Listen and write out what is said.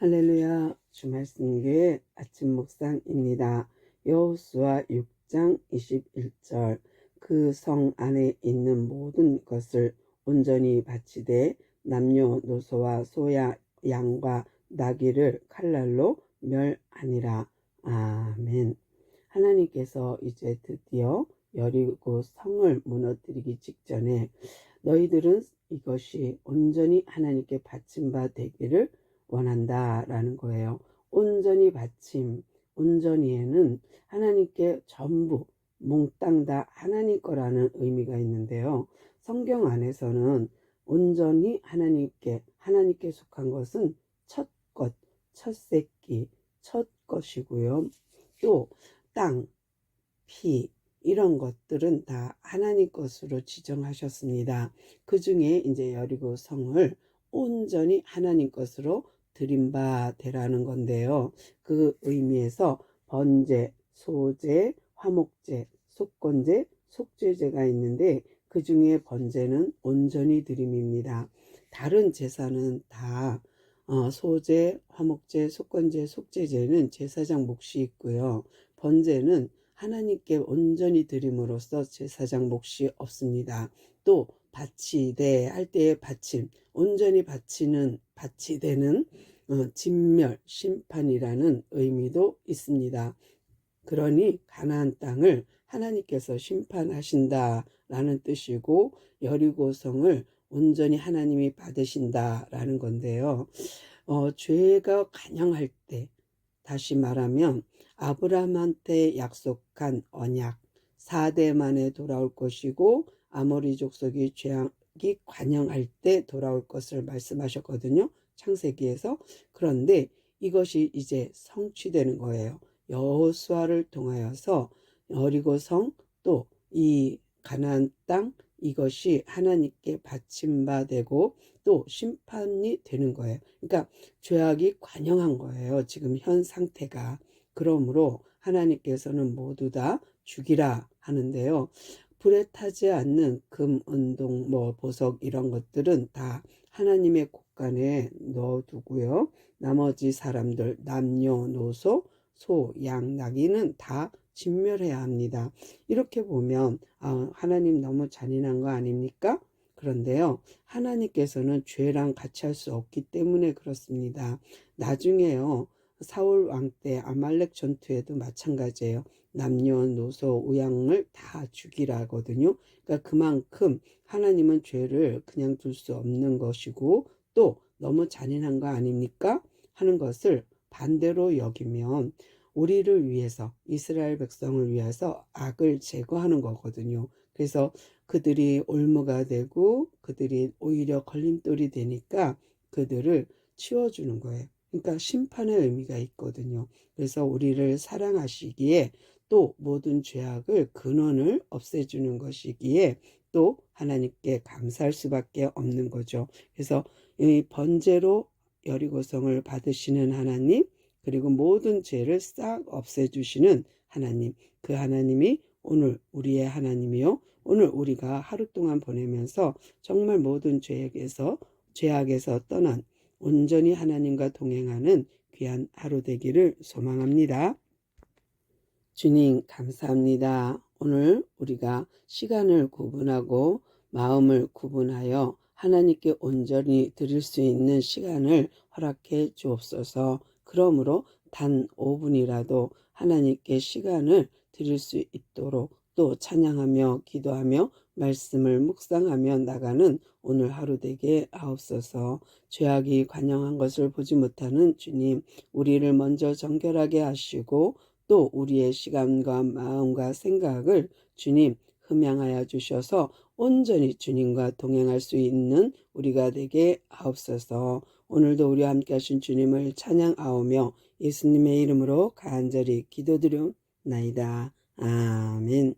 할렐루야 주말승교의 아침 묵상입니다. 여호수아 6장 21절 그 성 안에 있는 모든 것을 온전히 바치되 남녀 노소와 소야 양과 나귀를 칼날로 멸하니라. 아멘. 하나님께서 이제 드디어 여리고 성을 무너뜨리기 직전에 너희들은 이것이 온전히 하나님께 바친 바 되기를 원한다 라는 거예요. 온전히 바침, 온전히에는 하나님께 전부 몽땅 다 하나님 거라는 의미가 있는데요. 성경 안에서는 온전히 하나님께 하나님께 속한 것은 첫 것, 첫 새끼, 첫 것이고요. 또 땅, 피 이런 것들은 다 하나님 것으로 지정하셨습니다. 그 중에 이제 여리고 성을 온전히 하나님 것으로 드린 바 되라는 건데요. 그 의미에서 번제, 소제, 화목제, 속건제, 속죄제가 있는데 그 중에 번제는 온전히 드림입니다. 다른 제사는 다 어, 소제, 화목제, 속건제, 속죄제는 제사장 몫이 있고요. 번제는 하나님께 온전히 드림으로써 제사장 몫이 없습니다. 또 바치되 할 때의 바침, 온전히 바치는 바치되는 어, 진멸 심판이라는 의미도 있습니다. 그러니 가나안 땅을 하나님께서 심판하신다라는 뜻이고 여리고성을 온전히 하나님이 받으신다라는 건데요. 어, 죄가 관영할 때 다시 말하면 아브라함한테 약속한 언약 4대 만에 돌아올 것이고 아모리 족속이 죄악이 관영할 때 돌아올 것을 말씀하셨거든요. 창세기에서 그런데 이것이 이제 성취되는 거예요. 여호수아를 통하여서 여리고 성 또 이 가나안 땅 이것이 하나님께 바침바되고 또 심판이 되는 거예요. 그러니까 죄악이 관영한 거예요. 지금 현 상태가. 그러므로 하나님께서는 모두 다 죽이라 하는데요. 불에 타지 않는 금, 은동, 뭐 보석 이런 것들은 다 하나님의 곳간에 넣어두고요. 나머지 사람들 남녀노소, 소, 양, 나귀는 다 진멸해야 합니다. 이렇게 보면 아, 하나님 너무 잔인한 거 아닙니까? 그런데요, 하나님께서는 죄랑 같이 할 수 없기 때문에 그렇습니다. 나중에요, 사울 왕 때 아말렉 전투에도 마찬가지예요. 남녀노소 우양을 다 죽이라거든요. 그러니까 그만큼 하나님은 죄를 그냥 둘 수 없는 것이고 또 너무 잔인한 거 아닙니까? 하는 것을 반대로 여기면 우리를 위해서 이스라엘 백성을 위해서 악을 제거하는 거거든요. 그래서 그들이 올무가 되고 그들이 오히려 걸림돌이 되니까 그들을 치워주는 거예요. 그러니까 심판의 의미가 있거든요. 그래서 우리를 사랑하시기에 또 모든 죄악을 근원을 없애주는 것이기에 또 하나님께 감사할 수밖에 없는 거죠. 그래서 이 번제로 여리고성을 받으시는 하나님 그리고 모든 죄를 싹 없애주시는 하나님, 그 하나님이 오늘 우리의 하나님이요. 오늘 우리가 하루 동안 보내면서 정말 모든 죄악에서, 죄악에서 떠난 온전히 하나님과 동행하는 귀한 하루 되기를 소망합니다. 주님, 감사합니다. 오늘 우리가 시간을 구분하고 마음을 구분하여 하나님께 온전히 드릴 수 있는 시간을 허락해 주옵소서. 그러므로 단 5분이라도 하나님께 시간을 드릴 수 있도록 또 찬양하며 기도하며 말씀을 묵상하며 나가는 오늘 하루 되게 하옵소서 죄악이 관영한 것을 보지 못하는 주님 우리를 먼저 정결하게 하시고 또 우리의 시간과 마음과 생각을 주님 흠양하여 주셔서 온전히 주님과 동행할 수 있는 우리가 되게 하옵소서 오늘도 우리와 함께 하신 주님을 찬양하오며 예수님의 이름으로 간절히 기도드려나이다. 아멘